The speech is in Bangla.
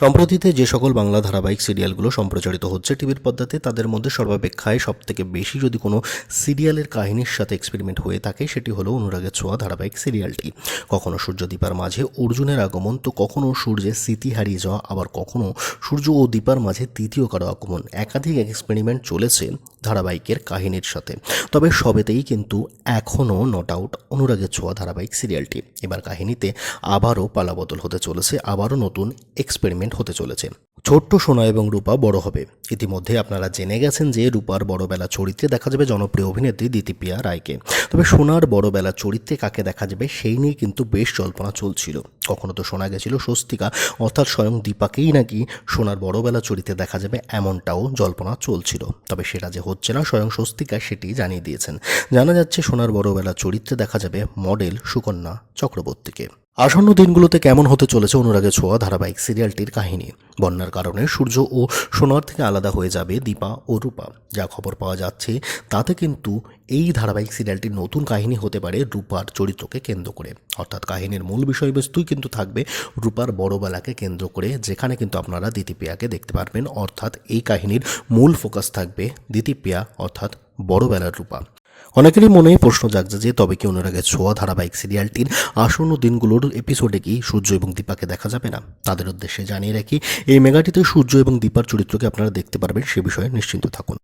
সম্প্রতিতে যে সকল বাংলা ধারাবাহিক সিরিয়ালগুলো সম্প্রচারিত হচ্ছে টিভির পর্দাতে, তাদের মধ্যে সর্বাপেক্ষায় সব থেকে বেশি যদি কোনো সিরিয়ালের কাহিনীর সাথে এক্সপেরিমেন্ট হয়ে থাকে, সেটি হলো অনুরাগের ছোঁয়া ধারাবাহিক সিরিয়ালটি। কখনো সূর্য দীপার মাঝে অর্জুনের আগমন, তো কখনো সূর্যের স্মৃতি হারিয়ে যাওয়া, আবার কখনো সূর্য ও দীপার মাঝে তৃতীয় কারও আগমন। একাধিক এক্সপেরিমেন্ট চলেছে ধারাবাহিকের কাহিনীর সাথে। তবে সবেতেই কিন্তু এখনও নট আউট অনুরাগের ছোঁয়া ধারাবাহিক সিরিয়ালটি। এবার কাহিনীতে আবারও পালাবদল হতে চলেছে, আবারও নতুন এক্সপেরিমেন্ট হতে চলেছে। ছোট্ট সোনা এবং রূপা বড় হবে। ইতিমধ্যে আপনারা জেনে গেছেন যে রূপার বড়বেলা চরিত্রে দেখা যাবে জনপ্রিয় অভিনেত্রী দিতিপ্রিয়া রায়কে। তবে সোনার বড়বেলা চরিত্রে কাকে দেখা যাবে সেই নিয়ে কিন্তু বেশ জল্পনা চলছিল। কখনো তো শোনা গেছিল স্বস্তিকা, অর্থাৎ স্বয়ং দীপাকেই নাকি সোনার বড়বেলা চরিত্রে দেখা যাবে এমনটাও জল্পনা চলছিল। তবে সেটা যে হচ্ছে না স্বয়ং স্বস্তিকা সেটি জানিয়ে দিয়েছেন। জানা যাচ্ছে সোনার বড়বেলা চরিত্রে দেখা যাবে মডেল সুকন্যা চক্রবর্তীকে। আসন্ন দিনগুলোতে কেমন হতে চলেছে অনুরাগের ছোঁয়া ধারাবাহিক সিরিয়ালটির কাহিনী। বন্যার কারণে সূর্য ও সোনার থেকে আলাদা হয়ে যাবে দীপা ও রূপা। যা খবর পাওয়া যাচ্ছে, তাতে কিন্তু এই ধারাবাহিক সিরিয়ালটির নতুন কাহিনী হতে পারে রূপার চরিত্রকে কেন্দ্র করে। অর্থাৎ কাহিনীর মূল বিষয়বস্তুই কিন্তু থাকবে রূপার বড়বেলাকে কেন্দ্র করে, যেখানে কিন্তু আপনারা দিতিপ্রিয়াকে দেখতে পারবেন। অর্থাৎ এই কাহিনীর মূল ফোকাস থাকবে দিতিপ্রিয়া অর্থাৎ বড়বেলার রূপা। অনেকেরই মনে প্রশ্ন জাগছে যে, তবে কি অনুরাগের ছোঁয়া ধারাবাহিক সিরিয়ালটির আসন্ন দিনগুলোর এপিসোডে কি সূর্য এবং দীপাকে দেখা যাবে না? তাদের উদ্দেশ্যে জানিয়ে রাখি, এই মেগাটিতে সূর্য এবং দীপার চরিত্রকে আপনারা দেখতে পারবেন সে বিষয়ে নিশ্চিন্ত থাকুন।